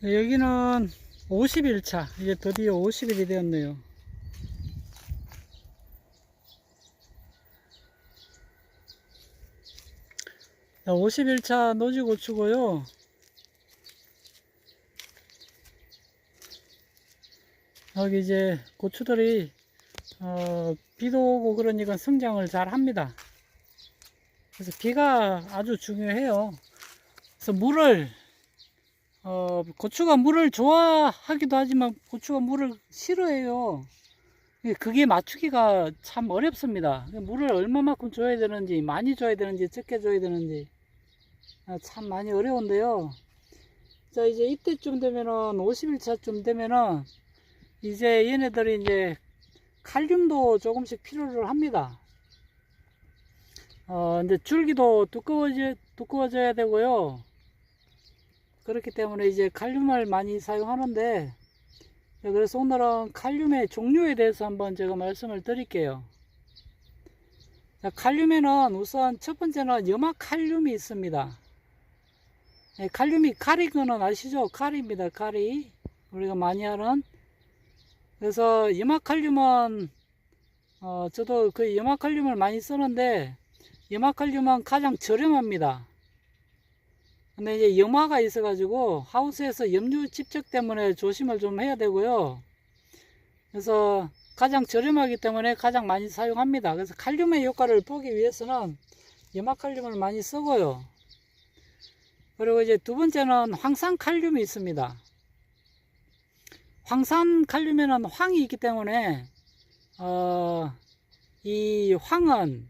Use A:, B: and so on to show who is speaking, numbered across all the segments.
A: 네, 여기는 50일차. 이제 드디어 50일이 되었네요. 자, 50일차 노지고추고요. 여기 이제 고추들이 어, 비도 오고 그러니까 성장을 잘 합니다. 그래서 비가 아주 중요해요. 그래서 물을 어, 고추가 물을 좋아하기도 하지만 고추가 물을 싫어해요. 예, 그게 맞추기가 참 어렵습니다. 물을 얼마만큼 줘야 되는지, 많이 줘야 되는지, 적게 줘야 되는지, 아, 참 많이 어려운데요. 자, 이제 이때쯤 되면은, 50일차쯤 되면은, 이제 얘네들이 이제 칼륨도 조금씩 필요를 합니다. 어, 근데 줄기도 두꺼워져, 두꺼워져야 되고요. 그렇기 때문에 이제 칼륨을 많이 사용하는데 네, 그래서 오늘은 칼륨의 종류에 대해서 한번 제가 말씀을 드릴게요. 자, 칼륨에는 우선 첫 번째는 염화 칼륨이 있습니다. 네, 칼륨이 가리 거는 아시죠? 가리입니다. 가리. 우리가 많이 하는. 그래서 염화 칼륨은 어, 저도 그 염화 칼륨을 많이 쓰는데 염화 칼륨은 가장 저렴합니다. 근데 이제 염화가 있어가지고 하우스에서 염류 집적 때문에 조심을 좀 해야 되고요. 그래서 가장 저렴하기 때문에 가장 많이 사용합니다. 그래서 칼륨의 효과를 보기 위해서는 염화 칼륨을 많이 쓰고요. 그리고 이제 두 번째는 황산 칼륨이 있습니다. 황산 칼륨에는 황이 있기 때문에 어, 이 황은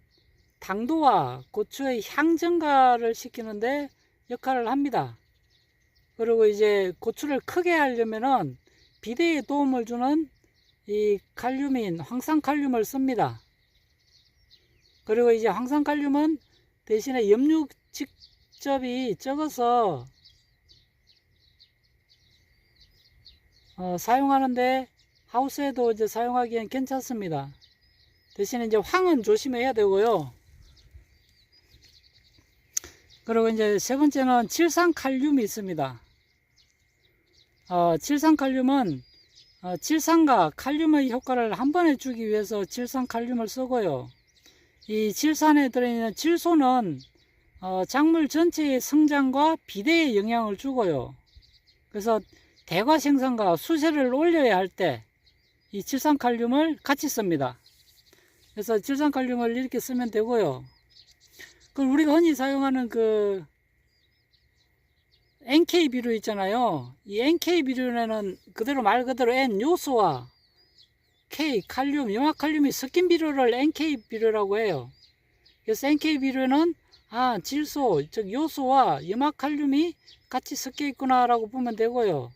A: 당도와 고추의 향 증가를 시키는데 역할을 합니다. 그리고 이제 고추를 크게 하려면은 비대에 도움을 주는 이 칼륨인 황산칼륨을 씁니다. 그리고 이제 황산칼륨은 대신에 염류 직접이 적어서 어, 사용하는데 하우스에도 이제 사용하기엔 괜찮습니다. 대신에 이제 황은 조심해야 되고요. 그리고 이제 세 번째는 칠산칼륨이 있습니다. 어, 칠산칼륨은 어, 칠산과 칼륨의 효과를 한 번에 주기 위해서 칠산칼륨을 쓰고요. 이 칠산에 들어있는 칠소는 어, 작물 전체의 성장과 비대에 영향을 주고요. 그래서 대과 생산과 수세를 올려야 할 때 이 칠산칼륨을 같이 씁니다. 그래서 칠산칼륨을 이렇게 쓰면 되고요. 그 우리가 흔히 사용하는 그 NK 비료 있잖아요. 이 NK 비료에는 그대로 말 그대로 N 요소와 K 칼륨, 염화 칼륨이 섞인 비료를 NK 비료라고 해요. 그래서 NK 비료는 아 질소, 즉 요소와 염화 칼륨이 같이 섞여 있구나라고 보면 되고요.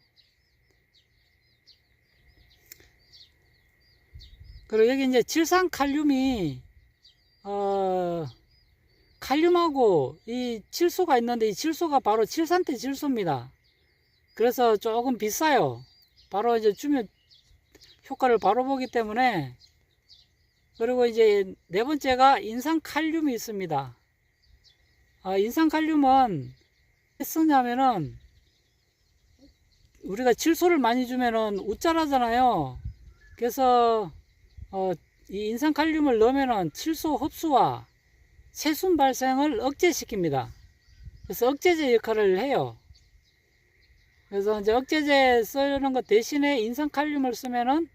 A: 그리고 여기 이제 질산 칼륨이 어 칼륨하고 이 질소가 있는데 이 질소가 바로 칠산태 질소입니다. 그래서 조금 비싸요. 바로 이제 주면 효과를 바로 보기 때문에 그리고 이제 네 번째가 인산 칼륨이 있습니다. 아, 인산 칼륨은 왜 쓰냐면은 우리가 질소를 많이 주면은 우짜라잖아요. 그래서 어, 이 인산 칼륨을 넣으면은 칠소 흡수와 새순 발생을 억제시킵니다. 그래서 억제제 역할을 해요. 그래서 이제 억제제 쓰는 것 대신에 인산칼륨을 쓰면은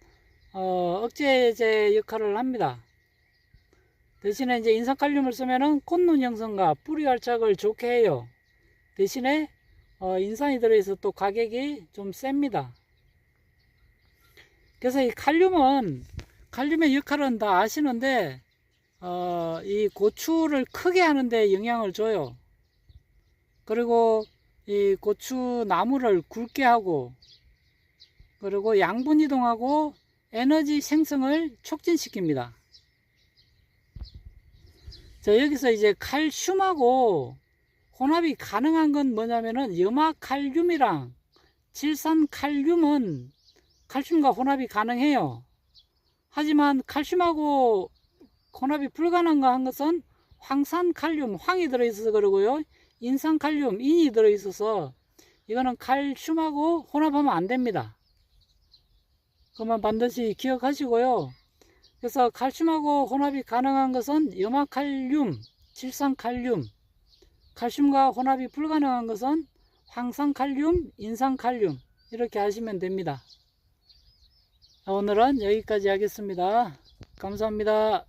A: 어, 억제제 역할을 합니다. 대신에 이제 인산칼륨을 쓰면은 꽃눈 형성과 뿌리 활착을 좋게 해요. 대신에 어, 인산이 들어있어 또 가격이 좀 셉니다. 그래서 이 칼륨은 칼륨의 역할은 다 아시는데 어, 이 고추를 크게 하는데 영향을 줘요. 그리고 이 고추 나무를 굵게 하고 그리고 양분 이동하고 에너지 생성을 촉진시킵니다. 자, 여기서 이제 칼슘하고 혼합이 가능한 건 뭐냐면은 염화칼륨이랑 질산칼륨은 칼슘과 혼합이 가능해요. 하지만 칼슘하고 혼합이 불가능한 것은 황산 칼륨, 황이 들어있어서 그러고요. 인산 칼륨, 인이 들어있어서 이거는 칼슘하고 혼합하면 안 됩니다. 그만 반드시 기억하시고요. 그래서 칼슘하고 혼합이 가능한 것은 염화칼륨, 질산칼륨, 칼슘과 혼합이 불가능한 것은 황산칼륨, 인산칼륨 이렇게 하시면 됩니다. 오늘은 여기까지 하겠습니다. 감사합니다.